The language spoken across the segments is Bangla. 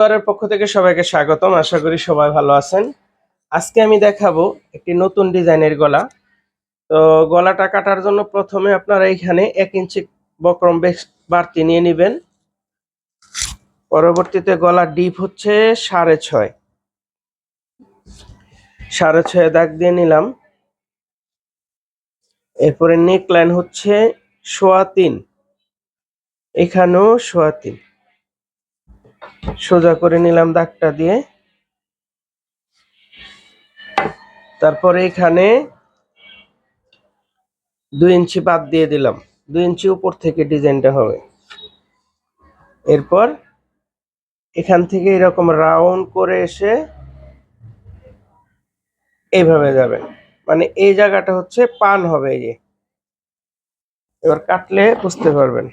পরিবারের পক্ষ থেকে সবাইকে স্বাগতম। আশা করি সবাই ভালো আছেন। আজকে আমি দেখাবো একটি নতুন ডিজাইনের গলা। তো গলাটা কাটার জন্য প্রথমে আপনারা এইখানে এক ইঞ্চি বক্রম বাড়তি নিয়ে নেবেন। পরবর্তীতে গলা ডিপ হচ্ছে সাড়ে ছয়। সাড়ে ছয় দাগ দিয়ে নিলাম। এরপরে নেক লাইন হচ্ছে সোয়া তিন। এখানেও সোয়া তিন। সোজা করে নিলাম দাগটা দিয়ে। তারপরে এখানে দুই ইঞ্চি বাদ দিয়ে দিলাম। দুই ইঞ্চি উপর থেকে ডিজাইনটা হবে। এরপর এখান থেকে এরকম রাউন্ড করে এসে এইভাবে যাবেন। মানে এই জায়গাটা হচ্ছে পান হবে এই যে। এবার কাটলে বুঝতে পারবেন।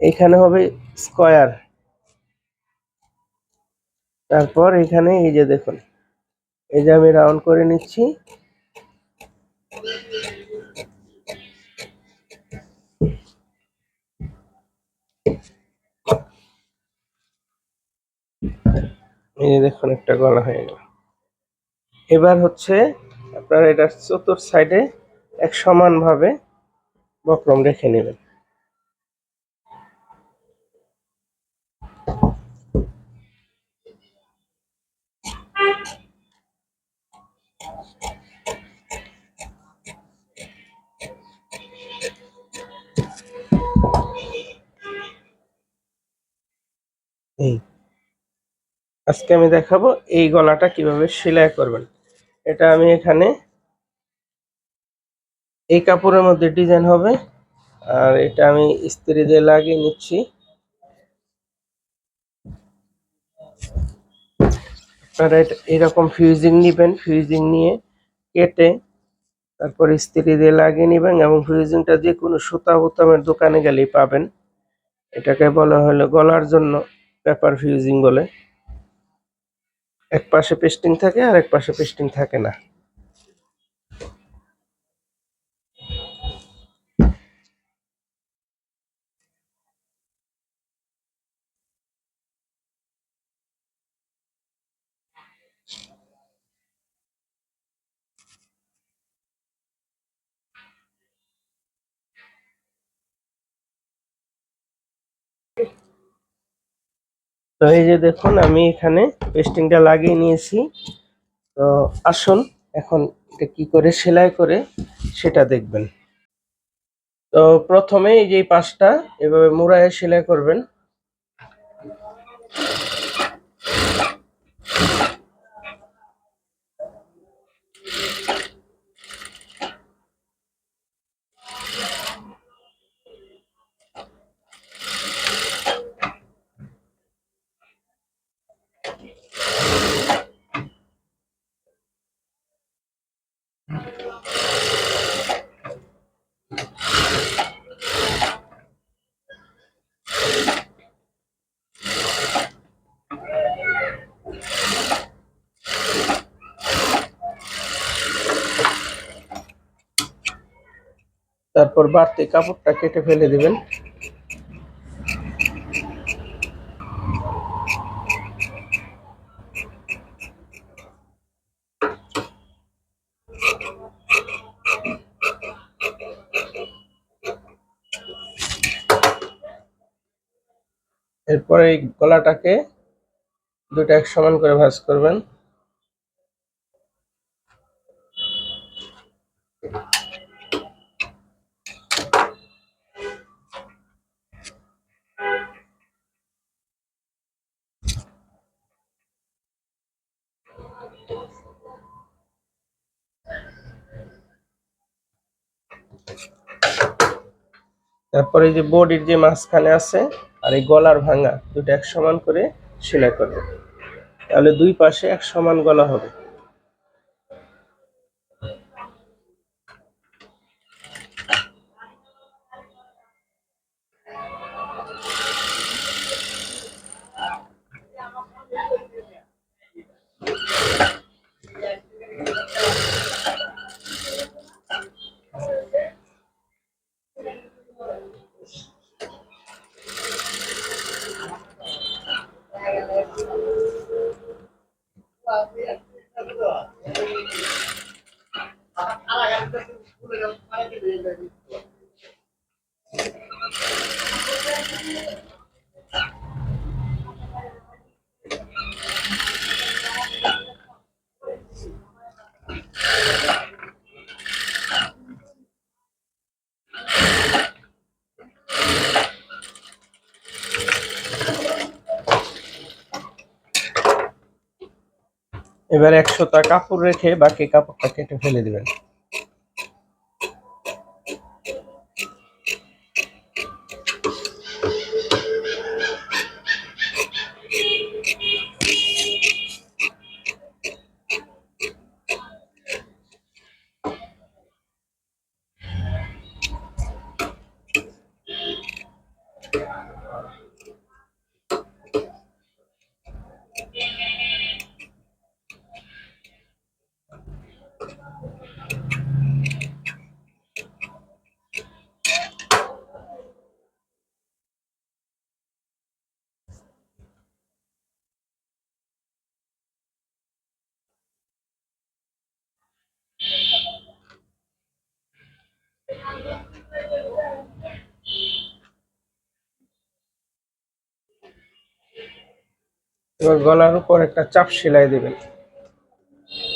এখানে হবে স্কয়ার। তারপর এখানে এই যে দেখুন, এই যে আমি রাউন্ড করে নিচ্ছি। এই যে দেখুন, একটা গলা হয়ে গেল। এবার হচ্ছে আপনারা এটা চতুর সাইডে এক সমানভাবে বক্রম রেখে নেবেন। আজকে আমি দেখাবো এই গলাটা কীভাবে সেলাই করবেন। এটা আমি এখানে এই কাপড়ের মধ্যে ডিজাইন হবে। আর এটা আমি ইস্ত্রি দিয়ে লাগিয়ে নিচ্ছি। এরকম ফিউজিং নেবেন ফিউজিং নিয়ে কেটে তারপর ইস্ত্রি দিয়ে লাগিয়ে নেবেন এবং ফিউজিংটা যে কোনো সুতা বোতামের দোকানে গেলেই পাবেন। এটাকে বলা হলো গলার জন্য পেপার ফিউজিং বলে। এক পাশে পেস্টিং থাকে আর এক পাশে পেস্টিং থাকে না। তো এই যে দেখুন, আমি এখানে পেস্টিংটা লাগিয়ে নিয়েছি। তো আসুন, এখন এটা কি করে সেলাই করে সেটা দেখবেন। তো প্রথমে এই যে পাশটা, এভাবে মুড়ায় সেলাই করবেন। তারপর বাড়তি কাপড়টা কেটে ফেলে দিবেন। এরপরে এই গলাটাকে দুটো এক সমান করে ভাঁজ করবেন। তারপরে যে বডির যে মাঝখানে আছে আর এই গলার ভাঙা, দুটো এক সমান করে সেলাই করবে। তাহলে দুই পাশে এক সমান গলা হবে। এবার একশোটা কাপড় রেখে বাকি কাপড়টা কেটে ফেলে দিবেন। এবার গলার উপর একটা চাপ সেলাই দেবেন।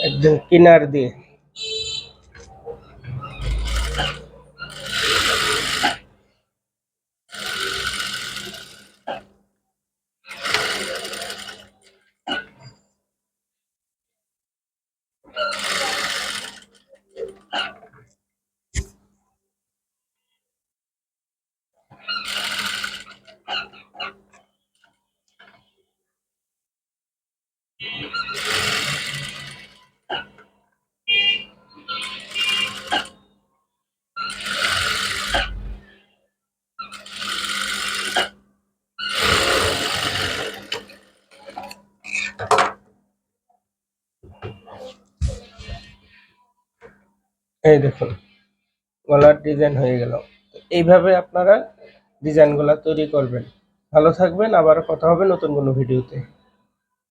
একদম কিনার দিয়ে। এই দেখুন, গলার ডিজাইন হয়ে গেল। এইভাবে আপনারা ডিজাইনগুলো তৈরি করবেন। ভালো থাকবেন আবার কথা হবে নতুন কোনো ভিডিওতে